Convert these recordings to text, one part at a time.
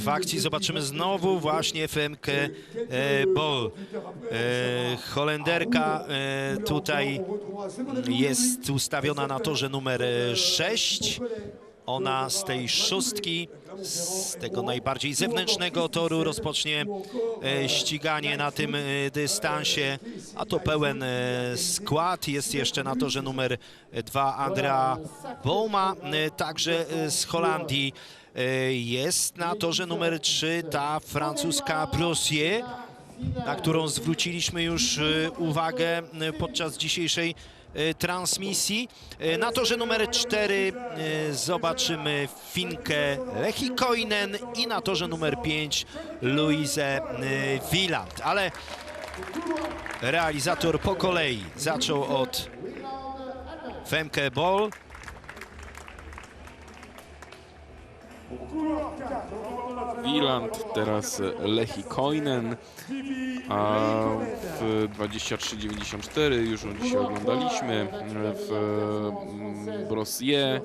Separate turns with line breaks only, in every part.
w akcji. Zobaczymy znowu właśnie Femke e, Bol. E, Holenderka e, tutaj jest ustawiona na torze numer 6. Ona z tej szóstki, z tego najbardziej zewnętrznego toru rozpocznie e, ściganie na tym e, dystansie, a to pełen e, skład. Jest jeszcze na torze numer 2 Andrea Bouma, także z Holandii. Jest na torze numer 3 ta francuska Brossier, na którą zwróciliśmy już uwagę podczas dzisiejszej transmisji. E, Na torze numer 4 e, zobaczymy Finkę Lechikoinen i na torze numer 5 Luizę Wieland. Ale realizator po kolei zaczął od Femke Bol.
Wieland, teraz Lechi Koinen, a w 23.94 już dzisiaj oglądaliśmy, w mm, Brossier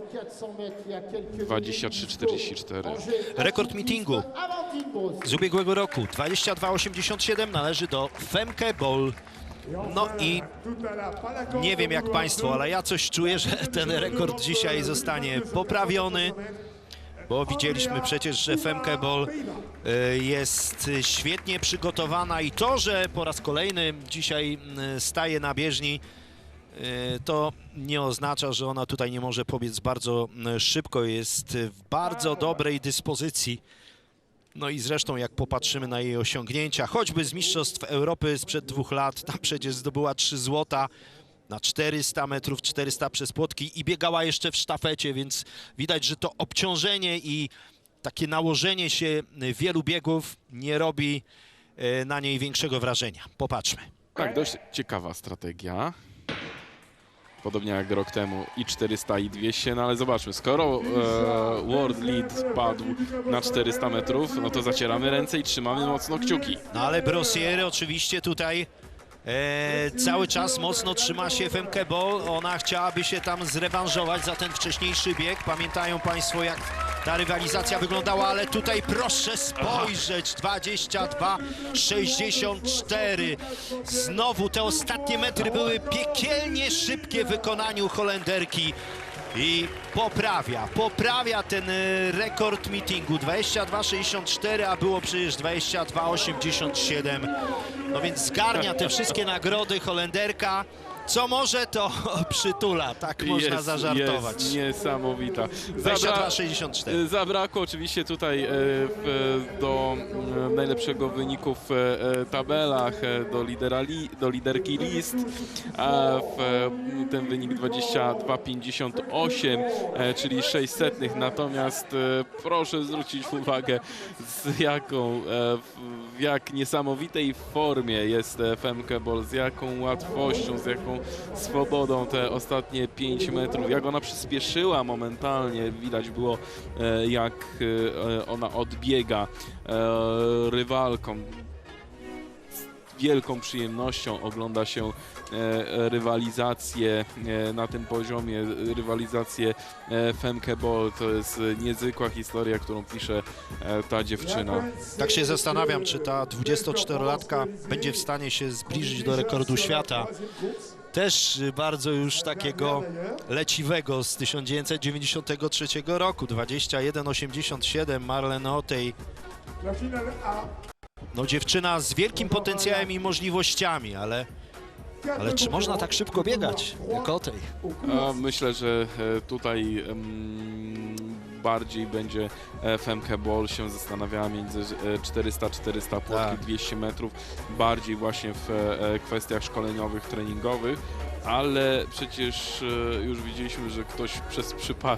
23.44.
Rekord meetingu z ubiegłego roku 22,87 należy do Femke Bol. No i nie wiem jak Państwo, ale ja coś czuję, że ten rekord dzisiaj zostanie poprawiony, bo widzieliśmy przecież, że Femke Bol e, jest świetnie przygotowana i to, że po raz kolejny dzisiaj staje na bieżni, e, to nie oznacza, że ona tutaj nie może pobiec bardzo szybko, jest w bardzo dobrej dyspozycji. No i zresztą jak popatrzymy na jej osiągnięcia, choćby z Mistrzostw Europy sprzed dwóch lat, tam przecież zdobyła trzy złota na 400 metrów, 400 przez płotki i biegała jeszcze w sztafecie, więc widać, że to obciążenie i takie nałożenie się wielu biegów nie robi e, na niej większego wrażenia. Popatrzmy.
Tak, dość ciekawa strategia. Podobnie jak rok temu i 400 i 200, no ale zobaczmy, skoro e, World Lead padł na 400 metrów, no to zacieramy ręce i trzymamy mocno kciuki.
No ale Brossier oczywiście tutaj e, cały czas mocno trzyma się Femke Bol. Ona chciałaby się tam zrewanżować za ten wcześniejszy bieg. Pamiętają Państwo jak ta rywalizacja wyglądała, ale tutaj proszę spojrzeć. 22, 64. Znowu te ostatnie metry były piekielnie szybkie w wykonaniu Holenderki. I poprawia, poprawia ten e, rekord meetingu 22,64, a było przecież 22,87. No więc zgarnia te wszystkie nagrody Holenderka. Co może to przytula, tak można
Jest-
zażartować.
Jest niesamowita.
22,64.
Zabrakło oczywiście tutaj e, w, do e, najlepszego wyniku w e, tabelach, e, do, lidera li, do liderki list. A w, e, ten wynik 22,58, e, czyli 600. Natomiast e, proszę zwrócić uwagę, z jaką, e, w, jak niesamowitej formie jest e, Femke Bol, z jaką łatwością, z jaką swobodą te ostatnie 5 metrów, jak ona przyspieszyła momentalnie, widać było e, jak e, ona odbiega e, rywalkom. Z wielką przyjemnością ogląda się rywalizację na tym poziomie, rywalizację Femke Bol. To jest niezwykła historia, którą pisze ta dziewczyna.
Tak się zastanawiam, czy ta 24-latka będzie w stanie się zbliżyć do rekordu świata. Też y, bardzo już takiego leciwego z 1993 roku, 21,87 Marlene Otej. No dziewczyna z wielkim potencjałem i możliwościami, ale, ale czy można tak szybko biegać jak Otej?
Myślę, że e, tutaj bardziej będzie e, Femke Bol się zastanawiała między e, 400-400 płotki,
Tak.
200 metrów, bardziej właśnie w e, kwestiach szkoleniowych, treningowych, ale przecież e, już widzieliśmy, że ktoś przez przypadek